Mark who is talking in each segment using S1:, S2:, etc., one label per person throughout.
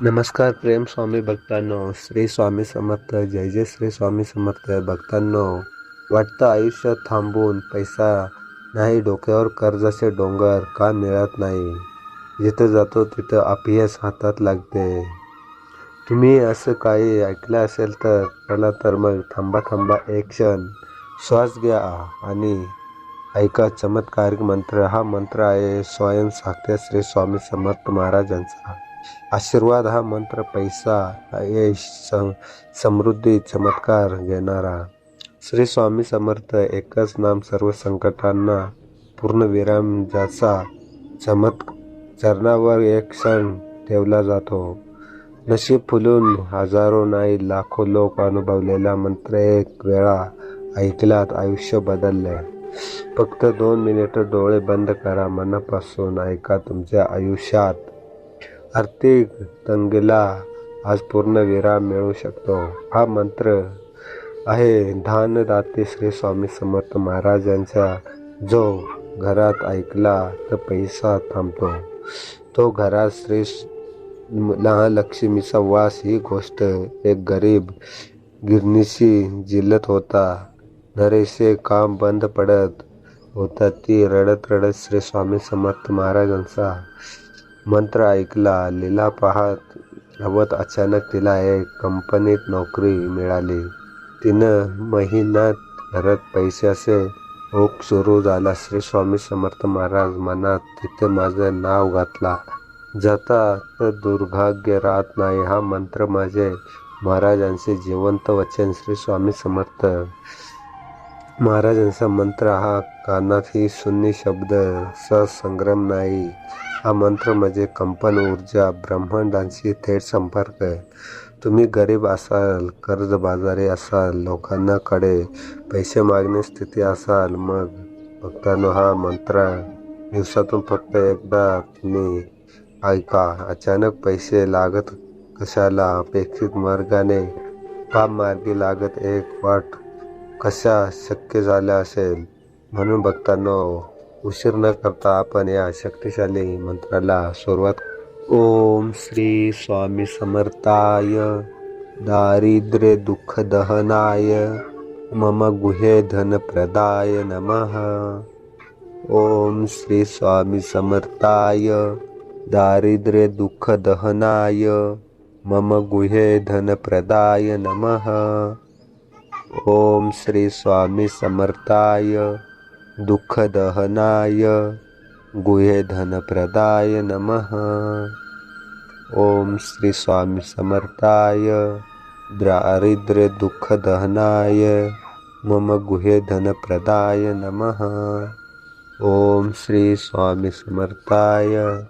S1: नमस्कार प्रेम स्वामी भक्तांनो श्री स्वामी समर्थ जय जय श्री स्वामी समर्थ. भक्तांनो वाटतं आयुष्य थांबून पैसा नाही डोक्यावर कर्जाचे डोंगर का मिळत नाही? जिथं जातो तिथं अपयश हातात लागते. तुम्ही असं काही ऐकलं असेल तर चला तर मग थांबा थांबा एक क्षण श्वास घ्या आणि ऐका. चमत्कारिक मंत्र हा मंत्र आहे स्वयं साख्य श्री स्वामी समर्थ महाराजांचा. आशीर्वाद हा मंत्र पैसा यश समृद्धी चमत्कार घेणारा. श्री स्वामी समर्थ एकच नाम सर्व संकटांना पूर्ण विराम ज्याचा चमत् चरणावर एक क्षण ठेवला जातो. नशीब फुलून हजारो नाही लाखो लोक अनुभवलेला मंत्र एक वेळा ऐकलात आयुष्य बदलले. फक्त दोन मिनिटं डोळे बंद करा मनापासून ऐका तुमच्या आयुष्यात आर्थिक तंगीला आज पूर्ण विराम मिळू शकतो. हा मंत्र आहे दाते श्री स्वामी समर्थ महाराजांचा. जो घरात ऐकला तर पैसा थांबतो. तो घरात श्री लक्ष्मीचा वास ही गोष्ट एक गरीब गिरणीशी जिलत होता. नरेशे काम बंद पडत होता. ती रडत रडत श्री स्वामी समर्थ महाराजांचा मंत्र ऐकला. लीला पाहत हवत अचानक तिला एक कंपनीत नोकरी मिळाली. तिनं महिन्यात घरात पैशाचे ओक सुरू झाला. श्री स्वामी समर्थ महाराज मनात तिथे माझं नाव घातला. जाता तर दुर्भाग्य राहत नाही. हा मंत्र माझे महाराजांचे जिवंत वचन. श्री स्वामी समर्थ महाराजांचा मंत्र. हा कानात ही शून्य शब्द ससंग्रम नाही. हा मंत्र म्हणजे कंपन ऊर्जा ब्रह्मांडांशी थेट संपर्क आहे. तुम्ही गरीब असाल कर्जबाजारी असाल लोकांनाकडे पैसे मागणे स्थिती असाल मग भक्तांनो हा मंत्र दिवसातून फक्त एकदा तुम्ही ऐका. अचानक पैसे लागत कशाला? अपेक्षित मार्गाने काम मार्गी लागत? एक वाट कशा शक्य झाल्या असेल? म्हणून बघताना उशीर न करता आपण या शक्तिशाली मंत्राला सुरुवात. ओम श्री स्वामी समर्थाय. दारिद्र्य दुःख दहनाय. मम गुहे धन प्रदाय नमः. ओम श्री स्वामी समर्थाय. दारिद्र्य दुःख दहनाय. मम गुहे धन प्रदाय नमः. ओम श्री स्वामी समर्थाय. दुःखदहनाय गुहेधनप्रदाय नमः। ओम श्री स्वामी समर्थाय दारिद्र्यदुःखदहनाय मम गुहेधनप्रदाय नमः। ओम श्री स्वामी समर्थाय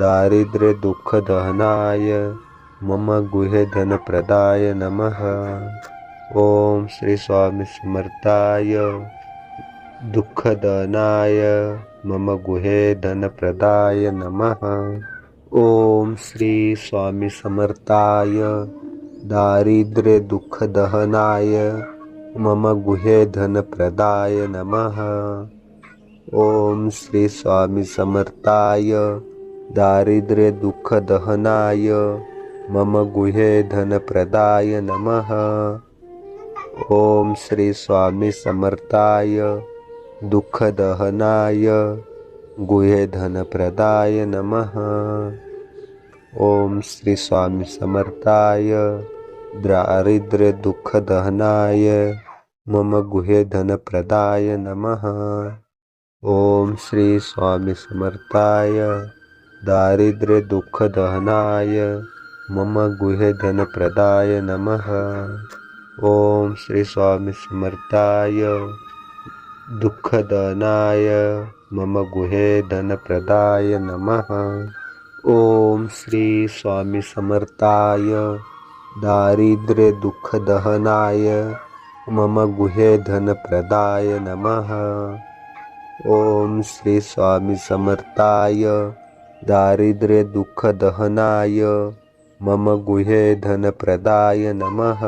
S1: दारिद्र्यदुःखदहनाय मम गुहेधनप्रदाय नमः। ओम श्री स्वामी समर्थाय दुःखदनाय मम गुहे धनप्रदाय नमः। ओम श्री स्वामी समर्थाय दारिद्र्य दुःखदहनाय मम गुहे धनप्रदाय नमः। ओम श्री स्वामी समर्थाय दारिद्र्य दुःखदहनाय मम गुहे धनप्रदाय नमः। ओम श्री स्वामी समर्थाय दुःखदहनाय, गुहेधनप्रदाय नमः। ओम श्री स्वामी समर्थाय दारिद्र्यदुःखदहनाय मम गुहेधनप्रदाय नमः। ओम श्री स्वामी समर्थाय, दारिद्र्यदुःखदहनाय, मम गुहेधनप्रदाय नमः। ओम श्री स्वामी समर्थाय दुःखदनाय मम गुहे धनप्रदाय नमः। ॐ श्रीस्वामिसमर्थाय दारिद्र्यदुःखदहनाय मम गुहे धनप्रदाय नमः। ॐ श्रीस्वामिसमर्थाय दारिद्र्यदुःखदहनाय मम गुहे धनप्रदाय नमः।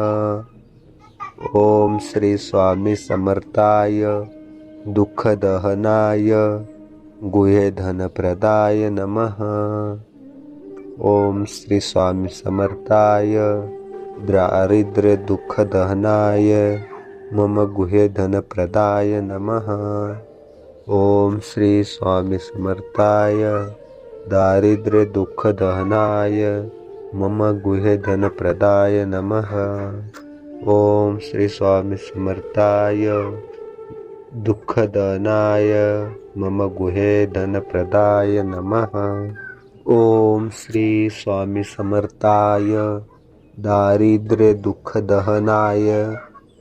S1: ॐ श्रीस्वामिसमर्थाय दुःखदहनाय गुहेधनप्रदाय नमः। ओम श्री स्वामी समर्थाय दारिद्र्य दुःख दहनाय मम गुहे धनप्रदाय नमः। ओम श्री स्वामी समर्थाय दारिद्र्य दुःख दहनाय मम गुहे धनप्रदाय नमः। ओम श्री स्वामी समर्थाय दुःखदनाय मम गुहे धनप्रदाय नमः। ओम श्री स्वामी समर्थाय दारिद्र्य दुःखदहनाय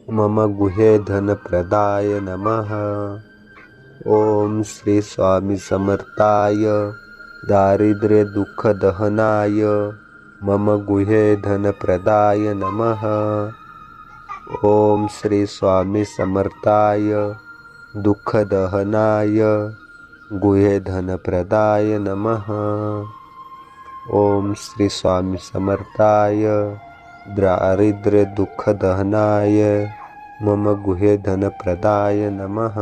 S1: मम गुहे धनप्रदाय नमः। ओम श्री स्वामी समर्थाय दारिद्र्य दुःखदहनाय मम गुहे धनप्रदाय नमः। ओम श्री स्वामी समर्थाय दुःखदहनाय गुहे धनप्रदाय नमः। ओम श्री स्वामी समर्थाय दारिद्र्य दुःखदहनाय मम गुहे धनप्रदाय नमः।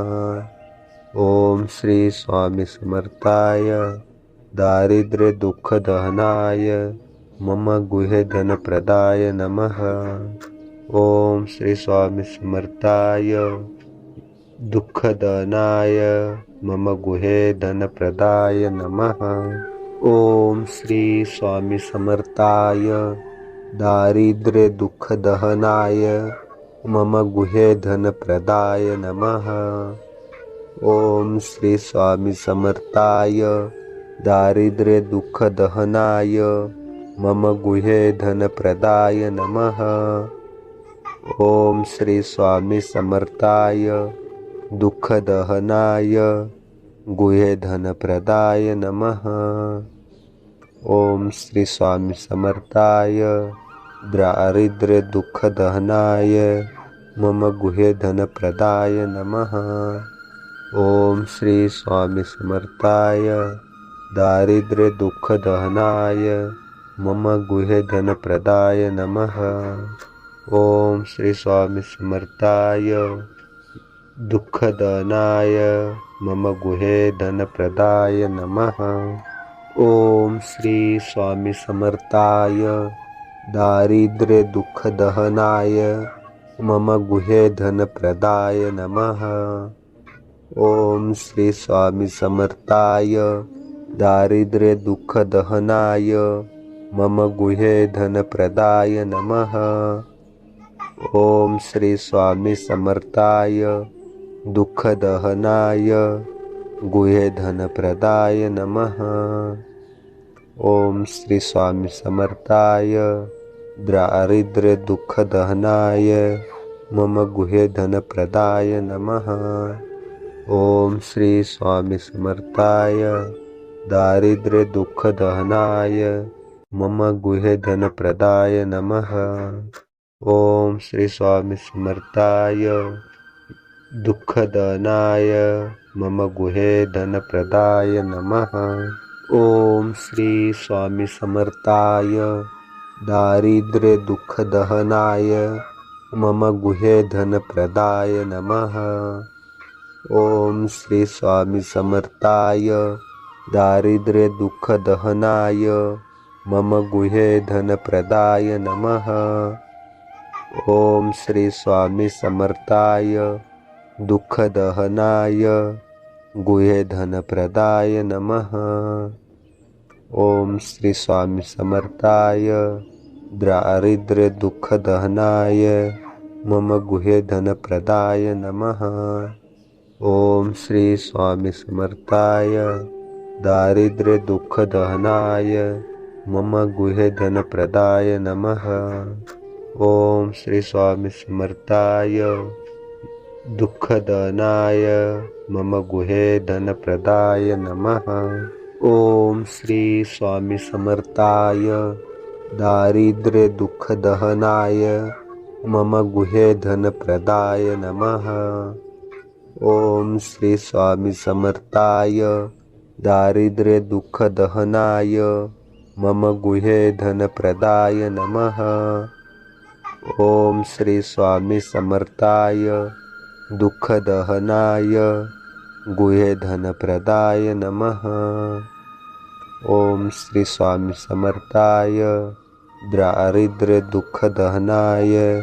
S1: ओम श्री स्वामी समर्थाय दारिद्र्य दुःखदहनाय मम गुहे धनप्रदाय नमः। ओम श्री स्वामी समर्थाय दुःखदनाय मम गुहे धनप्रदाय नमः। ॐ श्री स्वामी समर्थाय मम गुहे धनप्रदाय नमः। ॐ श्री स्वामी समर्थाय मम गुहे धनप्रदाय नमः। ॐ श्री स्वामी दुःखदहनाय गुहे धनप्रदाय नमः। ओम श्री स्वामी समर्थाय दारिद्र्य दुःखदहनाय मम गुहे धनप्रदाय नमः। ओम श्री स्वामी समर्थाय दारिद्र्य दुःखदहनाय मम गुहे धनप्रदाय नमः। ओम श्री स्वामी समर्थाय दुःखदहनाय मम गुहे धनप्रदाय नमः। ॐ श्रीस्वामिसमर्थाय दारिद्र्यदुःखदहनाय मम गुहे धनप्रदाय नमः। ॐ श्रीस्वामिसमर्थाय दारिद्र्यदुःखदहनाय मम गुहे धनप्रदाय नमः। ॐ श्रीस्वामिसमर्थाय दुःखदहनाय गुहे धनप्रदाय नमः। ओम श्री स्वामी समर्थाय दारिद्र्य दुःखदहनाय मम गुहे धनप्रदाय नमः। ओम श्री स्वामी समर्थाय दुःखदहनाय मम गुहे धनप्रदाय नमः। ओम श्री स्वामी समर्थाय दुःखदनाय मम गुहे धनप्रदाय नमः। ॐ श्री स्वामी समर्थाय। मम गुहे धनप्रदाय नमः। ॐ श्री स्वामी समर्थाय। मम गुहे धनप्रदाय नमः। ॐ श्री स्वामी दुःखदहनाय गुहे धनप्रदाय नमः स्वामी समर्थाय। दारिद्र्य दुःखदहनाय मम धनप्रदाय नमः। स्वामी समर्थाय। दारिद्र्य दुःखदहनाय मम गुहे धनप्रदाय नमः स्वामी समर्थाय। दुःखदनाय मम गुहे धनप्रदाय नमः। ओम श्री स्वामी समर्थाय दारिद्र्य दुःखदहनाय मम गुहे धनप्रदाय नमः। ओम श्री स्वामी समर्थाय दारिद्र्य दुःखदहनाय मम गुहे धनप्रदाय नमः। ओम श्री स्वामी समर्थाय दुःखदहनाय गुहे धनप्रदाय नमः। ओम श्री स्वामी समर्थाय दारिद्र्य दुःख दहनाय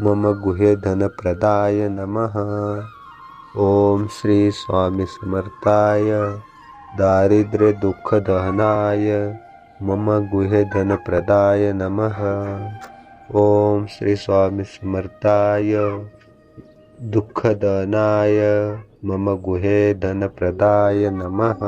S1: मम गुहे धनप्रदाय नमः। ओम श्री स्वामी समर्थाय दारिद्र्य दुःख दहनाय मम गुहे धनप्रदाय नमः। ओम श्री स्वामी समर्थाय दुःखदनाय मम गुहे धनप्रदाय नमः